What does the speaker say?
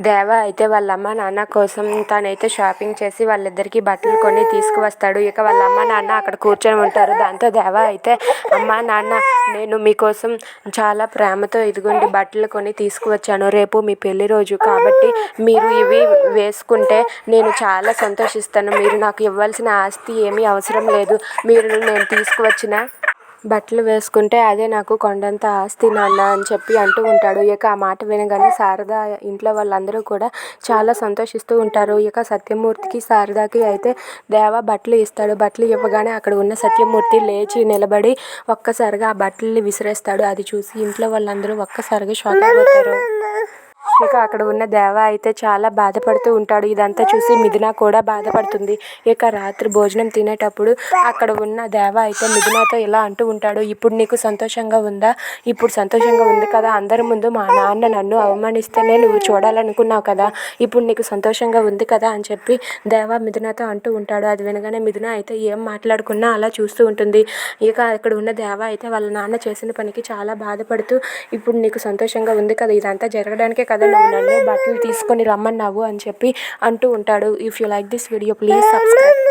దేవ అయితే వాళ్ళ అమ్మ నాన్న కోసం తనైతే షాపింగ్ చేసి వాళ్ళిద్దరికి బట్టలు కొని తీసుకువస్తాడు. ఇక వాళ్ళ అమ్మ నాన్న అక్కడ కూర్చొని ఉంటారు. దాంతో దేవ అయితే అమ్మ నాన్న నేను మీకోసం చాలా ప్రేమతో ఇదిగోండి బట్టలు కొని తీసుకువచ్చాను. రేపు మీ పెళ్ళి రోజు కాబట్టి మీరు ఇవి వేసుకుంటే నేను చాలా సంతోషిస్తాను. మీరు నాకు ఇవ్వాల్సిన ఆస్తి ఏమీ అవసరం లేదు. మీరు నేను తీసుకువచ్చిన బట్టలు వేసుకుంటే అదే నాకు కొండంత ఆస్తి నాన్న అని చెప్పి అంటూ ఉంటాడు. ఇక ఆ మాట వినగానే శారద ఇంట్లో వాళ్ళందరూ కూడా చాలా సంతోషిస్తూ ఉంటారు. ఇక సత్యమూర్తికి శారదకి అయితే దేవ బట్టలు ఇస్తాడు. బట్టలు ఇవ్వగానే అక్కడ ఉన్న సత్యమూర్తి లేచి నిలబడి ఒక్కసారిగా ఆ బట్టల్ని విసిరేస్తాడు. అది చూసి ఇంట్లో వాళ్ళందరూ ఒక్కసారిగా షాక్ అయిపోతారు. ఇక అక్కడ ఉన్న దేవ అయితే చాలా బాధపడుతూ ఉంటాడు. ఇదంతా చూసి మిథున కూడా బాధపడుతుంది. ఇక రాత్రి భోజనం తినేటప్పుడు అక్కడ ఉన్న దేవ అయితే మిథునతో ఇలా అంటూ ఉంటాడు. ఇప్పుడు నీకు సంతోషంగా ఉందా? ఇప్పుడు సంతోషంగా ఉంది కదా. అందరి ముందు మా నాన్న నన్ను అవమానిస్తేనే నువ్వు చూడాలనుకున్నావు కదా. ఇప్పుడు నీకు సంతోషంగా ఉంది కదా అని చెప్పి దేవ మిథునతో అంటూ ఉంటాడు. అది వినగానే మిథున అయితే ఏం మాట్లాడుకున్నా అలా చూస్తూ ఉంటుంది. ఇక అక్కడ ఉన్న దేవ అయితే వాళ్ళ నాన్న చేసిన పనికి చాలా బాధపడుతూ ఇప్పుడు నీకు సంతోషంగా ఉంది కదా. ఇదంతా జరగడానికే కదా. నువ్వు నన్ను బట్టలు తీసుకొని రమ్మన్నావు అని చెప్పి అంటూ ఉంటాడు. If you like this video please subscribe